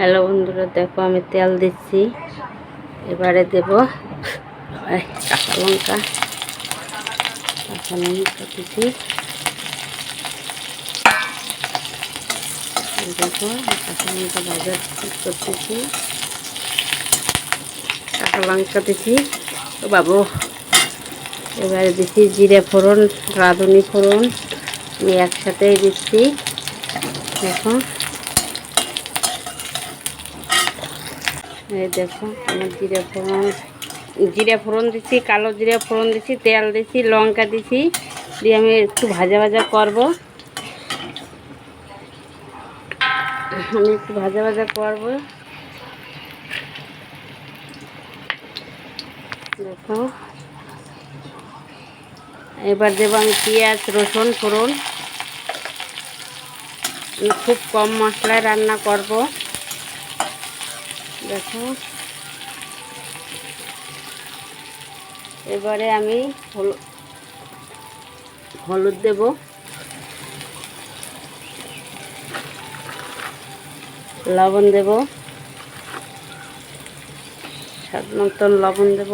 Hello বন্ধুরা, দেখো আমি তেল দিচ্ছি। এবারে দেব কাঁচা লঙ্কা। কাঁচা লঙ্কা দিচ্ছি। দেখো, কাঁচা লঙ্কা ভাজা করতেছি। কাঁচা লঙ্কা দিচ্ছি। বাবু, এবারে দিচ্ছি জিরে ফোড়ন, রাঁধুনি ফোড়ন। আমি একসাথেই দিচ্ছি। দেখো। এই দেখো, আমার জিরে ফোড়ন জিরে ফোড়ন দিচ্ছি কালো জিরে ফোড়ন দিচ্ছি তেল দিচ্ছি লঙ্কা দিচ্ছি দিয়ে আমি একটু ভাজা ভাজা করব। আমি একটু ভাজা ভাজা করব। দেখো। এবার দেবো আমি পেঁয়াজ, রসুন, ফোড়ন। খুব কম মশলায় রান্না করব। দেখো। এবারে আমি হলুদ দেব। লবণ দেব। স্বাদ মতন লবণ দেব।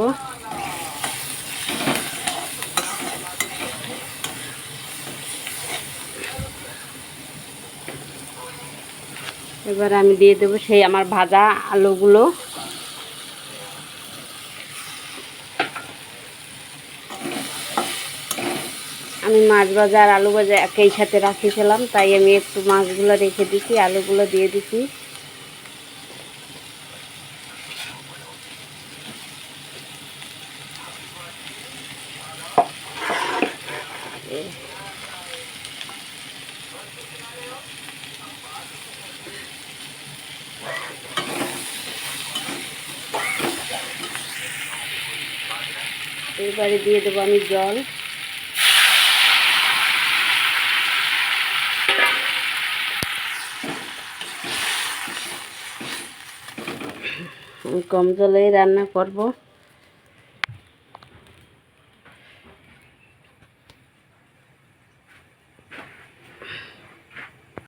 এবার আমি দিয়ে দেবো সেই আমার ভাজা আলুগুলো। আমি মাছ ভাজা আর আলু ভাজা একই সাথে রাখিছিলাম, তাই আমি একটু মাছগুলো রেখে দিছি, আলুগুলো দিয়ে দিছি। এবারে দিয়ে দেবো আমি জল। কম জলেই রান্না করব।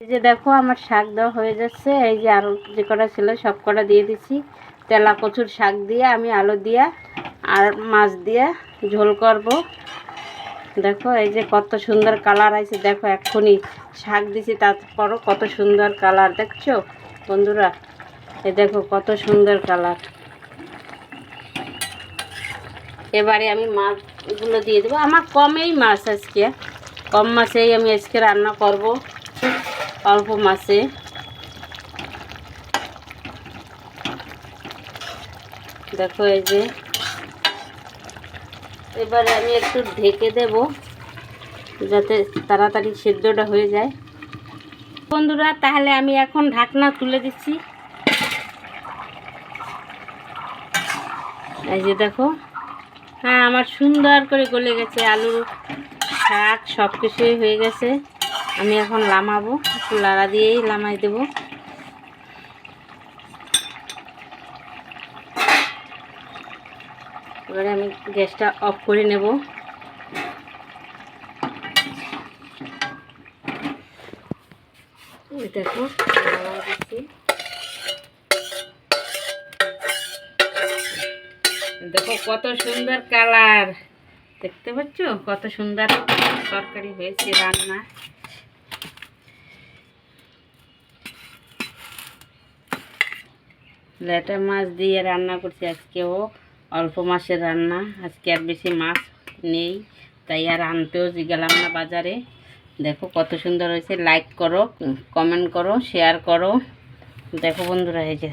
এই যে দেখো, আমার শাক দেওয়া হয়ে যাচ্ছে। এই যে আরও যে কটা ছিল, সব কটা দিয়ে দিচ্ছি তেলা কচুর শাক দিয়ে আমি আলু দিয়া আর মাছ দিয়ে ঝোল করব। দেখো, এই যে কত সুন্দর কালার আছে দেখো, এক্ষুনি শাক দিছি, তারপরও কত সুন্দর কালার, দেখছ? বন্ধুরা, এ দেখো কত সুন্দর কালার। এবারে আমি মাছগুলো দিয়ে দেবো। আমার কমেই মাছ আজকে। কম মাছেই আমি আজকে রান্না করব, অল্প মাছে। দেখো, এই যে এবারে আমি একটু ঢেকে দেব, যাতে তাড়াতাড়ি সেদ্ধটা হয়ে যায়। বন্ধুরা, তাহলে আমি এখন ঢাকনা তুলে দিচ্ছি। এই যে দেখো হ্যাঁ আমার সুন্দর করে গলে গেছে, আলুর শাক সব কিছুই হয়ে গেছে। আমি এখন লামাবো, একটু লাড়া দিয়েই লামাই দেবো। এবারে আমি গ্যাসটা অফ করে নেব। দেখো দেখো কত সুন্দর কালার। দেখতে পাচ্ছ? কত সুন্দর তরকারি হয়েছে রান্না। লেটা মাছ দিয়ে রান্না করছি আজকেও অল্প মাসের রান্না, আজকে আর বেশি মাছ নেই, তাই আর আনতেও গেলাম না বাজারে। দেখো কত সুন্দর হয়েছে লাইক করো কমেন্ট করো শেয়ার করো। দেখো বন্ধুরা, এই যে